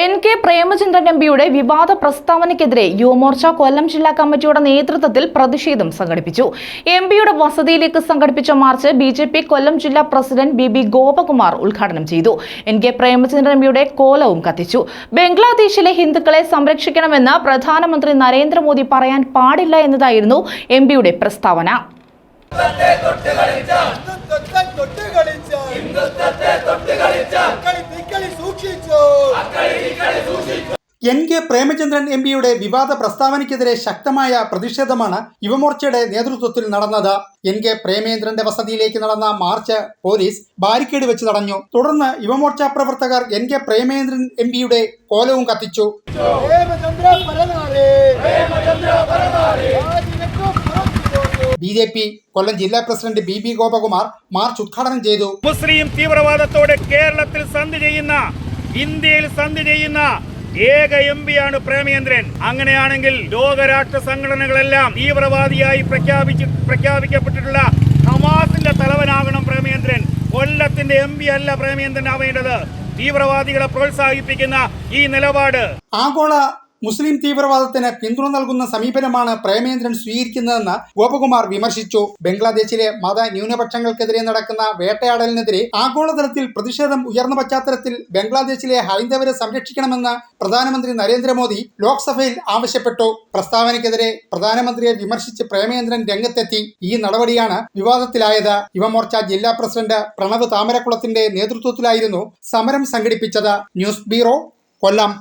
N K Premachandran M പിയുടെ വിവാദ പ്രസ്താവനയ്ക്കെതിരെ യുവമോർച്ച കൊല്ലം ജില്ലാ കമ്മിറ്റിയുടെ നേതൃത്വത്തിൽ പ്രതിഷേധം സംഘടിപ്പിച്ചു. എം പിയുടെ വസതിയിലേക്ക് സംഘടിപ്പിച്ച march B J P Kollam ജില്ലാ പ്രസിഡന്റ് ബി ബി ഗോപകുമാർ ഉദ്ഘാടനം ചെയ്തു. എൻ കെ പ്രേമചന്ദ്രൻ എം പിയുടെ കോലവും കത്തിച്ചു. ബംഗ്ലാദേശിലെ ഹിന്ദുക്കളെ സംരക്ഷിക്കണമെന്ന് പ്രധാനമന്ത്രി നരേന്ദ്രമോദി പറയാൻ പാടില്ല എന്നതായിരുന്നു എം പിയുടെ പ്രസ്താവന. തൊട്ട് കളിച്ച എൻ കെ പ്രേമചന്ദ്രൻ എം പിയുടെ വിവാദ പ്രസ്താവനയ്ക്കെതിരെ ശക്തമായ പ്രതിഷേധമാണ് യുവമോർച്ചയുടെ നേതൃത്വത്തിൽ നടന്നത്. എൻ കെ പ്രേമേന്ദ്രന്റെ വസതിയിലേക്ക് നടന്ന മാർച്ച് പോലീസ് ബാരിക്കേഡ് വെച്ച് തടഞ്ഞു. തുടർന്ന് യുവമോർച്ച പ്രവർത്തകർ എൻ കെ പ്രേമേന്ദ്രൻ എം പിയുടെ കോലവും കത്തിച്ചു. ബി ജെ പി കൊല്ലം ജില്ലാ president B B Gopakumar march ഉദ്ഘാടനം ചെയ്തു. മുസ്ലിം തീവ്രവാദത്തോടെ കേരളത്തിൽ സന്ധി ചെയ്യുന്ന ഇന്ത്യയിൽ സന്ധി ചെയ്യുന്ന ഏക എം പിയാണ് പ്രേമേന്ദ്രൻ അങ്ങനെയാണെങ്കിൽ ലോകരാഷ്ട്ര സംഘടനകളെല്ലാം തീവ്രവാദിയായി പ്രഖ്യാപിച്ച് പ്രഖ്യാപിക്കപ്പെട്ടിട്ടുള്ള ഹമാസിന്റെ തലവനാകണം പ്രേമേന്ദ്രൻ കൊല്ലത്തിന്റെ എം പി അല്ല പ്രേമേന്ദ്രൻ ആവേണ്ടത്. തീവ്രവാദികളെ പ്രോത്സാഹിപ്പിക്കുന്ന ഈ നിലപാട്. ആഗോള മുസ്ലിം തീവ്രവാദത്തിന് പിന്തുണ നൽകുന്ന സമീപനമാണ് പ്രേമേന്ദ്രൻ സ്വീകരിക്കുന്നതെന്ന് ഗോപകുമാർ വിമർശിച്ചു. ബംഗ്ലാദേശിലെ മത ന്യൂനപക്ഷങ്ങൾക്കെതിരെ നടക്കുന്ന വേട്ടയാടലിനെതിരെ ആഗോളതലത്തിൽ പ്രതിഷേധം ഉയർന്ന പശ്ചാത്തലത്തിൽ ബംഗ്ലാദേശിലെ ഹൈന്ദവരെ സംരക്ഷിക്കണമെന്ന് പ്രധാനമന്ത്രി നരേന്ദ്രമോദി ലോക്സഭയിൽ ആവശ്യപ്പെട്ടു. പ്രസ്താവനയ്ക്കെതിരെ പ്രധാനമന്ത്രിയെ വിമർശിച്ച് പ്രേമേന്ദ്രൻ രംഗത്തെത്തി. ഈ നടപടിയാണ് വിവാദത്തിലായത്. യുവമോർച്ച ജില്ലാ പ്രസിഡന്റ് പ്രണവ് താമരക്കുളത്തിന്റെ നേതൃത്വത്തിലായിരുന്നു സമരം സംഘടിപ്പിച്ചത്. News bureau Kollam.